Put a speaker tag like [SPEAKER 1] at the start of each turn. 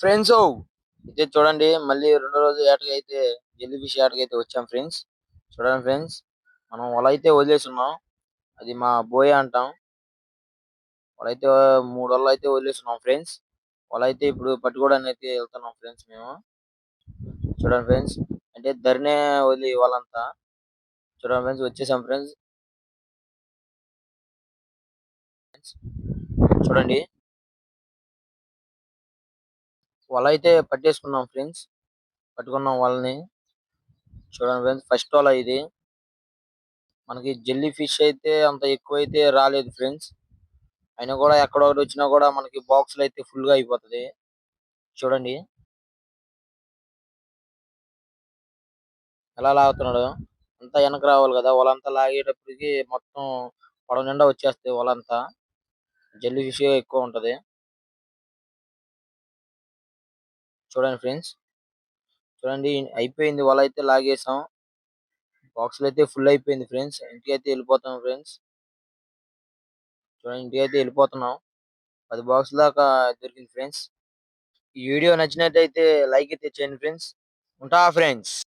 [SPEAKER 1] Friends అయితే చూడండి. మళ్ళీ రెండో రోజు ఏటకి అయితే జెల్లీ ఫిష్ ఏటకి అయితే వచ్చాం ఫ్రెండ్స్. చూడండి ఫ్రెండ్స్ మనం వల అయితే వదిలేసున్నాం. అది మా బోయ అంటాం. వల అయితే మూడు వల్ల అయితే వదిలేస్తున్నాం ఫ్రెండ్స్. వల అయితే ఇప్పుడు పట్టుకోవడానికి అయితే వెళ్తున్నాం ఫ్రెండ్స్ మేము. చూడండి ఫ్రెండ్స్ అంటే ధరనే వదిలి వాళ్ళంతా చూడండి ఫ్రెండ్స్ వచ్చేసాం ఫ్రెండ్స్. చూడండి. వల అయితే పట్టేసుకున్నాం ఫ్రెండ్స్. పట్టుకున్నాం వాళ్ళని. చూడండి ఫ్రెండ్స్ ఫస్ట్ వల ఇది. మనకి జెల్లీ ఫిష్ అయితే అంత ఎక్కువ అయితే రాలేదు ఫ్రెండ్స్. అయినా కూడా ఎక్కడ వచ్చినా కూడా మనకి బాక్స్ అయితే ఫుల్గా అయిపోతుంది. చూడండి. ఎలా లాగుతున్నాడు. అంతా వెనక రావాలి కదా. వాళ్ళంతా లాగేటప్పటికి మొత్తం పడవ నిండా వచ్చేస్తాయి వాళ్ళంతా. జెల్లీ ఫిష్ ఎక్కువ ఉంటది. చూడండి ఫ్రెండ్స్. చూడండి అయిపోయింది వల అయితే లాగేసాం. బాక్స్ అయితే ఫుల్ అయిపోయింది ఫ్రెండ్స్. ఇంటికి అయితే వెళ్ళిపోతాం ఫ్రెండ్స్. చూడండి ఇంటికి అయితే వెళ్ళిపోతున్నాం. పది బాక్స్ దాకా దొరికింది ఫ్రెండ్స్. ఈ వీడియో నచ్చినట్లయితే లైక్ అయితే చేయండి ఫ్రెండ్స్. ఉంటా ఫ్రెండ్స్.